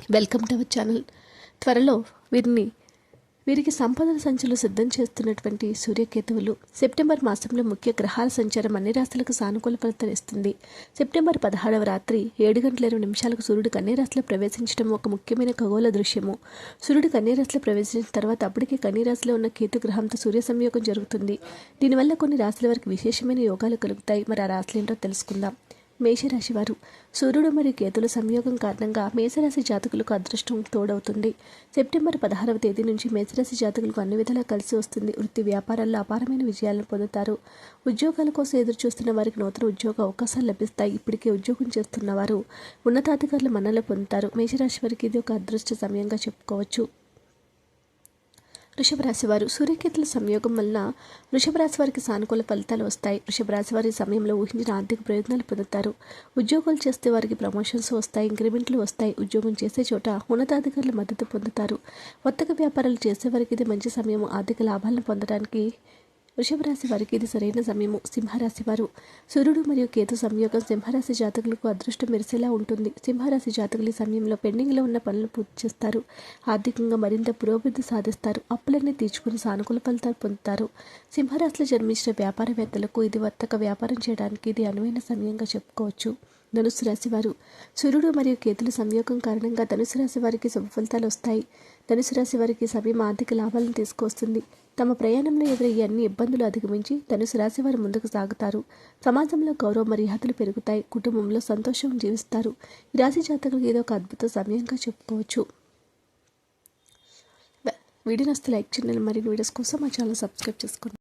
Welcome to our channel. త్వరలో వీరిని వీరికి సంపదల సంచులు సిద్ధం చేస్తున్నటువంటి సూర్యకేతువులు సెప్టెంబర్ మాసంలో ముఖ్య గ్రహాల సంచారం అన్ని రాశులకు సానుకూల ఫలితాలు ఇస్తుంది. సెప్టెంబర్ పదహారవ రాత్రి ఏడు గంటల ఇరవై నిమిషాలకు సూర్యుడు కన్యరాశిలో ప్రవేశించడం ఒక ముఖ్యమైన ఖగోళ దృశ్యము. సూర్యుడు కన్యరాశిలో ప్రవేశించిన తర్వాత అప్పటికే కన్యరాశిలో ఉన్న కేతు గ్రహంతో సూర్య సంయోగం జరుగుతుంది. దీనివల్ల కొన్ని రాశుల వారికి విశేషమైన యోగాలు కలుగుతాయి. మరి ఆ రాశులు ఏంటో తెలుసుకుందాం. మేషరాశి వారు సూర్యుడు మరియు కేతుల సంయోగం కారణంగా మేషరాశి జాతకులకు అదృష్టం తోడవుతుంది. సెప్టెంబర్ పదహారవ తేదీ నుంచి మేషరాశి జాతకులకు అన్ని విధాలా కలిసి వస్తుంది. వృత్తి వ్యాపారాల్లో అపారమైన విజయాలను పొందుతారు. ఉద్యోగాల కోసం ఎదురు చూస్తున్న వారికి నూతన ఉద్యోగ అవకాశాలు లభిస్తాయి. ఇప్పటికే ఉద్యోగం చేస్తున్న వారు ఉన్నతాధికారుల మన్నలు పొందుతారు. మేషరాశి వారికి ఇది ఒక అదృష్ట సమయంగా చెప్పుకోవచ్చు. వృషభ రాశి వారు సూర్యకేతుల సంయోగం వలన వృషభ రాశి వారికి సానుకూల ఫలితాలు వస్తాయి. వృషభ రాశి వారి సమయంలో ఊహించిన ఆర్థిక ప్రయోజనాలు పొందుతారు. ఉద్యోగాలు చేస్తే వారికి ప్రమోషన్స్ వస్తాయి ఇంక్రిమెంట్లు వస్తాయి. ఉద్యోగం చేసే చోట ఉన్నతాధికారుల మద్దతు పొందుతారు. వర్తక వ్యాపారాలు చేసే వారికి ఇది మంచి సమయం. ఆర్థిక లాభాలను పొందడానికి వృషభ రాశి వారికి ఇది సరైన సమయము. సింహరాశి వారు సూర్యుడు మరియు కేతు సంయోగం సింహరాశి జాతకులకు అదృష్టం మెరిసేలా ఉంటుంది. సింహరాశి జాతకులు ఈ సమయంలో పెండింగ్లో ఉన్న పనులు పూర్తి చేస్తారు. ఆర్థికంగా మరింత పురోభివృద్ధి సాధిస్తారు. అప్పులన్నీ తీర్చుకుని సానుకూల ఫలితాలు పొందుతారు. సింహరాశిలో జన్మించిన వ్యాపారవేత్తలకు ఇది వర్తక వ్యాపారం చేయడానికి ఇది అనువైన సమయంగా చెప్పుకోవచ్చు. ధనుసు రాశి వారు సూర్యుడు మరియు కేతుల సంయోగం కారణంగా ధనుసు రాశి వారికి శుభ ఫలితాలు వస్తాయి. ధనుసు రాశి వారికి సమయం ఆర్థిక లాభాలను తీసుకొస్తుంది. తమ ప్రయాణంలో ఎదురయ్యే అన్ని ఇబ్బందులు అధిగమించి ధనుసు రాశి వారు ముందుకు సాగుతారు. సమాజంలో గౌరవ మర్యాదలు పెరుగుతాయి. కుటుంబంలో సంతోషం జీవిస్తారు. ఈ రాశి జాతకులకు ఏదో ఒక అద్భుత సమయంగా చెప్పుకోవచ్చు. వీడియో నస్తే లైక్ చేయండి. మరిన్ని వీడియోస్ కోసం మా ఛానల్ సబ్స్క్రైబ్ చేసుకోండి.